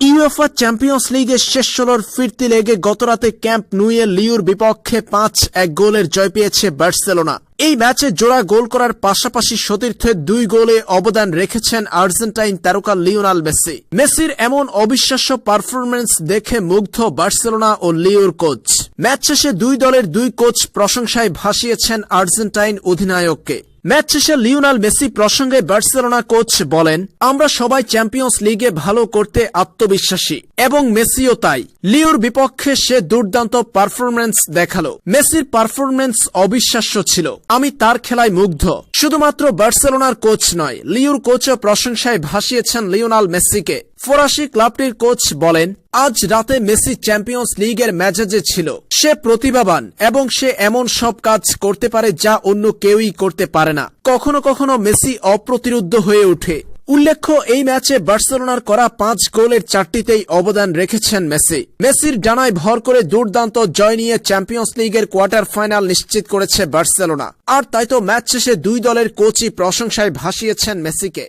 UEFA champions লিগের শেষ ষোলোর ফিরতি লেগে গতরাতে ক্যাম্প নুয়ে লিওর বিপক্ষে পাঁচ এক গোলের জয় পেয়েছে বার্সেলোনা। এই ম্যাচে জোড়া গোল করার পাশাপাশি সতীর্থের দুই গোলে অবদান রেখেছেন আর্জেন্টাইন তারকা লিওনাল মেসি। মেসির এমন অবিশ্বাস্য পারফরমেন্স দেখে মুগ্ধ বার্সেলোনা ও লিওর কোচ। ম্যাচ শেষে দুই দলের দুই কোচ প্রশংসায় ভাসিয়েছেন আর্জেন্টাইন অধিনায়ককে। ম্যাচ শেষে লিওনাল মেসি প্রসঙ্গে বার্সেলোনা কোচ বলেন, আমরা সবাই চ্যাম্পিয়ন্স লিগে ভালো করতে আত্মবিশ্বাসী, এবং মেসিও তাই। লিওর বিপক্ষে সে দুর্দান্ত পারফরমেন্স দেখাল। মেসির পারফরমেন্স অবিশ্বাস্য ছিল। আমি তার খেলায় মুগ্ধ। শুধুমাত্র বার্সেলোনার কোচ নয়, লিওর কোচও প্রশংসায় ভাসিয়েছেন লিওনাল মেসিকে। ফরাসি ক্লাবটির কোচ বলেন, আজ রাতে মেসি চ্যাম্পিয়ন্স লিগের ম্যাচেজে ছিল, সে প্রতিভাবান এবং সে এমন সব কাজ করতে পারে যা অন্য কেউই করতে পারে না। কখনো কখনো মেসি অপ্রতিরুদ্ধ হয়ে ওঠে। উল্লেখ্য, এই ম্যাচে বার্সেলোনার করা পাঁচ গোলের চারটিতেই অবদান রেখেছেন মেসি। মেসির ডানায় ভর করে দুর্দান্ত জয় নিয়ে চ্যাম্পিয়ন্স লিগের কোয়ার্টার ফাইনাল নিশ্চিত করেছে বার্সেলোনা। আর তাই তো ম্যাচ শেষে দুই দলের কোচই প্রশংসায় ভাসিয়েছেন মেসিকে।